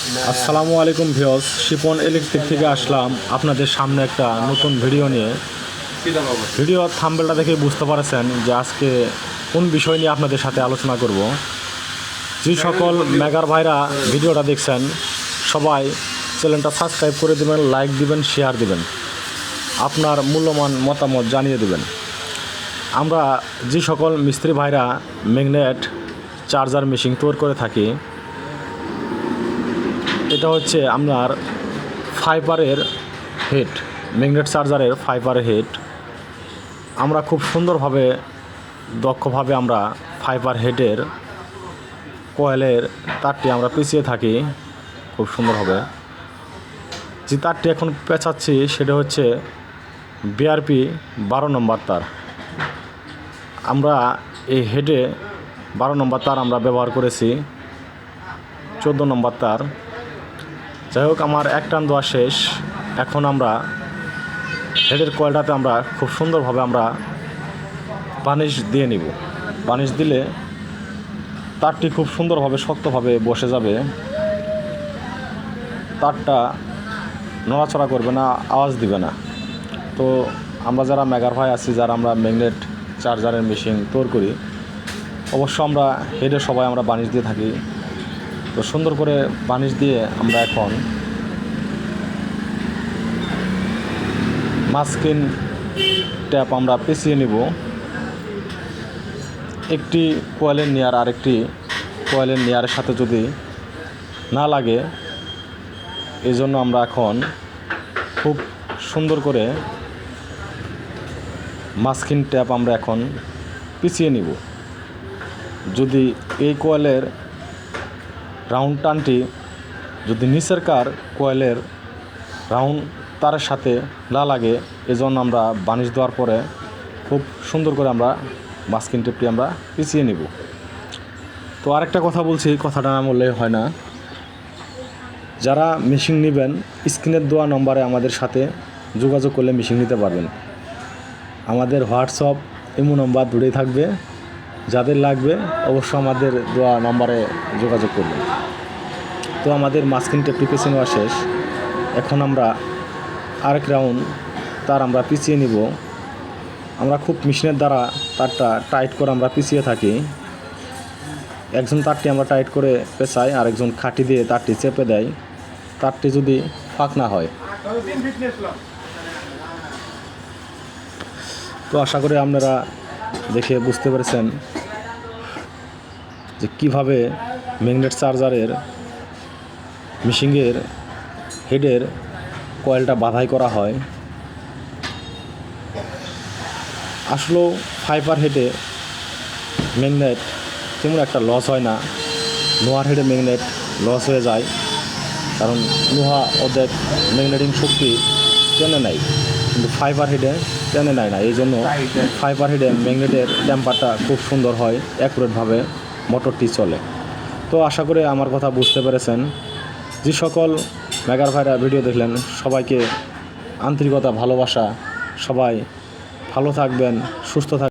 আসসালামু আলাইকুম ভিওস শিপন ইলেকট্রিক থেকে আসলাম আপনাদের সামনে একটা নতুন ভিডিও নিয়ে। ভিডিও থাম্বেলটা দেখে বুঝতে পারছেন যে আজকে কোন বিষয় নিয়ে আপনাদের সাথে আলোচনা করব। যে সকল মেগার ভাইরা ভিডিওটা দেখছেন, সবাই চ্যানেলটা সাবস্ক্রাইব করে দেবেন, লাইক দিবেন, শেয়ার দিবেন। আপনার মূল্যবান মতামত জানিয়ে দেবেন। আমরা যে সকল মিস্ত্রি ভাইরা ম্যাগনেট চার্জার মেশিন তৈরি করে থাকি এটা হচ্ছে আপনার ফাইবারের হেড ম্যাগনেট চার্জারের ফাইবারের হেড আমরা খুব সুন্দরভাবে, দক্ষভাবে আমরা ফাইবার হেডের কয়েলের তারটি আমরা পিছিয়ে থাকি, খুব সুন্দরভাবে। যে তারটি এখন পেঁচাচ্ছি, সেটা হচ্ছে বিআরপি বারো নম্বর তার। আমরা এই হেডে বারো নম্বর তার আমরা ব্যবহার করেছি, চোদ্দ নম্বর তার। যাই হোক, আমার এক টান দেওয়া শেষ। এখন আমরা হেডের কয়েলটাতে আমরা খুব সুন্দরভাবে আমরা বানিশ দিয়ে নিব। বানিশ দিলে তারটি খুব সুন্দরভাবে, শক্তভাবে বসে যাবে। তারটা নড়াচড়া করবে না, আওয়াজ দিবে না। তো আমরা যারা মেগার ভাই আছি, যারা আমরা ম্যাগনেট চার্জারের মেশিন তৈরি করি, অবশ্য আমরা হেডে সবাই আমরা বানিশ দিয়ে থাকি। তো সুন্দর করে বানিশ দিয়ে আমরা এখন মাস্কিন ট্যাপ আমরা পেঁচিয়ে নিব। একটি কোয়েলের নেয়ার আরেকটি কোয়েলের নেয়ারের সাথে যদি না লাগে এই জন্য আমরা এখন খুব সুন্দর করে মাস্কিন ট্যাপ আমরা এখন পিছিয়ে নিব। যদি এই কোয়েলের রাউন্ড টানটি যদি নিচের কার কয়েলের রাউন্ড তারের সাথে না লাগে, এজন্য আমরা বানিশ দেওয়ার পরে খুব সুন্দর করে আমরা মাস্কিন টেপটি আমরা পিছিয়ে নিব। তো আরেকটা কথা বলছি কথাটা না বললে হয় না। যারা মেশিন নেবেন, স্ক্রিনের দেওয়া নম্বরে আমাদের সাথে যোগাযোগ করলে মেশিন নিতে পারবেন। আমাদের হোয়াটসঅ্যাপ, ইমো নম্বর দূরেই থাকবে। যাদের লাগবে অবশ্য আমাদের দেওয়া নম্বরে যোগাযোগ করবেন। তো আমাদের মাস্কিন টেপটি নেওয়া শেষ। এখন আমরা আরেক রাউন্ড তার আমরা পিছিয়ে নিব। আমরা খুব মেশিনের দ্বারা তারটা টাইট করে আমরা পিছিয়ে থাকি। একজন তারটি আমরা টাইট করে পেঁচাই, আরেকজন খাটি দিয়ে তারটি চেপে দেয়। তারটি যদি ফাঁক না হয়। তো আশা করি আপনারা দেখে বুঝতে পেরেছেন যে কীভাবে ম্যাগনেট চার্জারের মিশিংয়ের হেডের কয়েলটা বাধাই করা হয়। আসলেও ফাইবার হেডে ম্যাগনেট তেমন একটা লস হয় না। লোহার হেডে ম্যাগনেট লস হয়ে যায়, কারণ লোহা ওদের ম্যাগনেটিং শক্তি টেনে নেয়। কিন্তু ফাইবার হেডে টেনে নেয় না, এই জন্য ফাইবার হেডে ম্যাগনেটের টেম্পারটা খুব সুন্দর হয় অ্যাকুরেটভাবে মোটরটি চলে। তো আশা করে আমার কথা বুঝতে পেরেছেন। যে সকল মেগার ভাইরা ভিডিও দেখলেন, সবাইকে আন্তরিকতা, ভালোবাসা, সবাই ভালো থাকবেন, সুস্থ থাকবেন।